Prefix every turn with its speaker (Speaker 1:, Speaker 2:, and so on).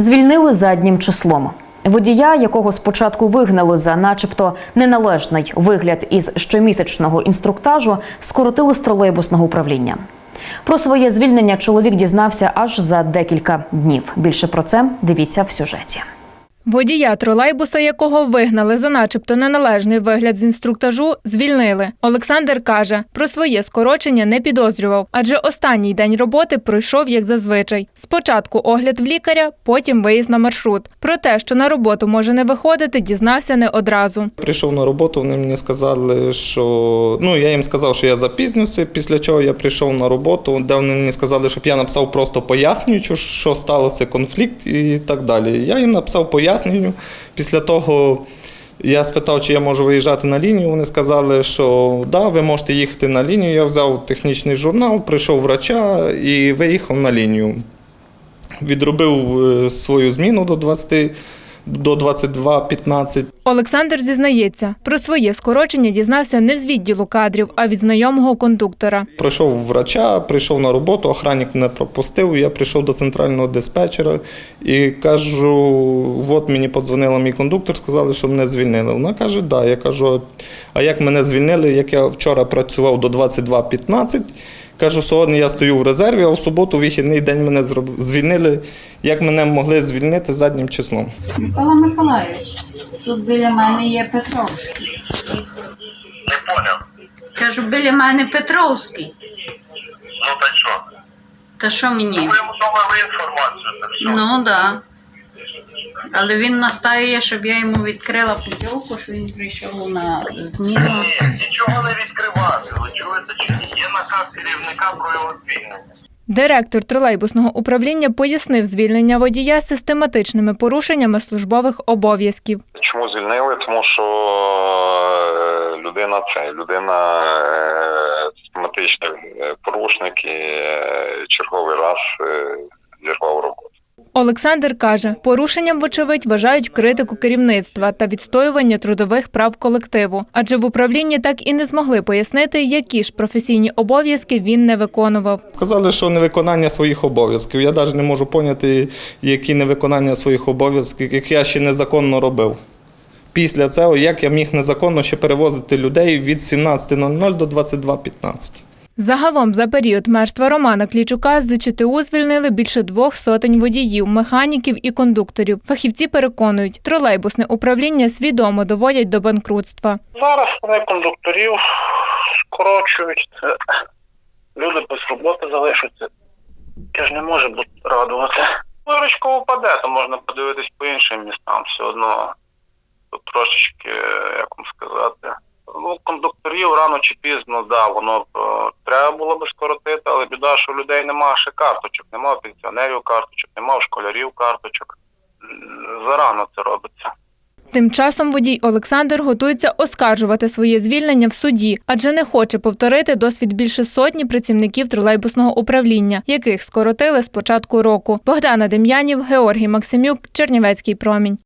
Speaker 1: Звільнили заднім числом. Водія, якого спочатку вигнали за начебто неналежний вигляд із щомісячного інструктажу, скоротили з тролейбусного управління. Про своє звільнення чоловік дізнався аж за декілька днів. Більше про це дивіться в сюжеті.
Speaker 2: Водія тролейбуса, якого вигнали за начебто неналежний вигляд з інструктажу, звільнили. Олександр каже, про своє скорочення не підозрював, адже останній день роботи пройшов як зазвичай. Спочатку огляд в лікаря, потім виїзд на маршрут. Про те, що на роботу може не виходити, дізнався не одразу.
Speaker 3: Прийшов на роботу, вони мені сказали, що ну я їм сказав, що я запізнюся. Після чого я прийшов на роботу, де вони мені сказали, щоб я написав просто пояснюючи, що сталося конфлікт і так далі. Я їм написав пояснюю. Після того я спитав, чи я можу виїжджати на лінію. Вони сказали, що да, ви можете їхати на лінію. Я взяв технічний журнал, прийшов врача і виїхав на лінію. Відробив е, свою зміну до 20 до 22.15.
Speaker 2: Олександр зізнається, про своє скорочення дізнався не з відділу кадрів, а від знайомого кондуктора.
Speaker 3: Прийшов врача, прийшов на роботу, охранник мене пропустив. Я прийшов до центрального диспетчера і кажу: от мені подзвонила мій кондуктор, сказали, що мене звільнили. Вона каже, да. Я кажу, а як мене звільнили, як я вчора працював до 22.15. Кажу, сьогодні я стою в резерві, а в суботу, вихідний день мене звільнили. Як мене могли звільнити заднім числом?
Speaker 4: Микола Миколайович, тут біля мене є Петровський.
Speaker 5: Не поняв.
Speaker 4: Кажу, біля мене Петровський.
Speaker 5: Ну та що?
Speaker 4: Та що мені?
Speaker 5: Ви йому довели інформацію, що?
Speaker 4: Ну так. Да. Але він настаює, щоб я йому відкрила путівку, що він прийшов на зміну.
Speaker 5: Ні, нічого не відкривати. Наказ керівника про звільнення.
Speaker 2: Директор тролейбусного управління пояснив звільнення водія систематичними порушеннями службових обов'язків.
Speaker 6: Чому звільнили? Тому що е, людина це людина е, систематичний е, порушник і черговий раз.
Speaker 2: Олександр каже, порушенням, вочевидь, вважають критику керівництва та відстоювання трудових прав колективу, адже в управлінні так і не змогли пояснити, які ж професійні обов'язки він не виконував.
Speaker 3: Сказали, що невиконання своїх обов'язків. Я навіть не можу поняти, які невиконання своїх обов'язків, як я ще незаконно робив. Після цього, як я міг незаконно ще перевозити людей від 17.00 до 22.15.
Speaker 2: Загалом за період мерства Романа Клічука з ЗЧТУ звільнили більше двох сотень водіїв, механіків і кондукторів. Фахівці переконують, тролейбусне управління свідомо доводять до банкрутства.
Speaker 7: Зараз вони кондукторів скорочують. Люди без роботи залишаться. Я ж не можу бути радувати. Виручка упаде, то можна подивитись по іншим містам все одно. Тут трошечки, як вам сказати. Ну, кондукторів рано чи пізно, да, воно е, треба було би скоротити, але біда, що у людей немає ще карточок, немає пенсіонерів карточок, немає школярів карточок. Зарано це робиться.
Speaker 2: Тим часом водій Олександр готується оскаржувати своє звільнення в суді, адже не хоче повторити досвід більше сотні працівників тролейбусного управління, яких скоротили з початку року. Богдана Дем'янів, Георгій Максимюк, Чернівецький промінь.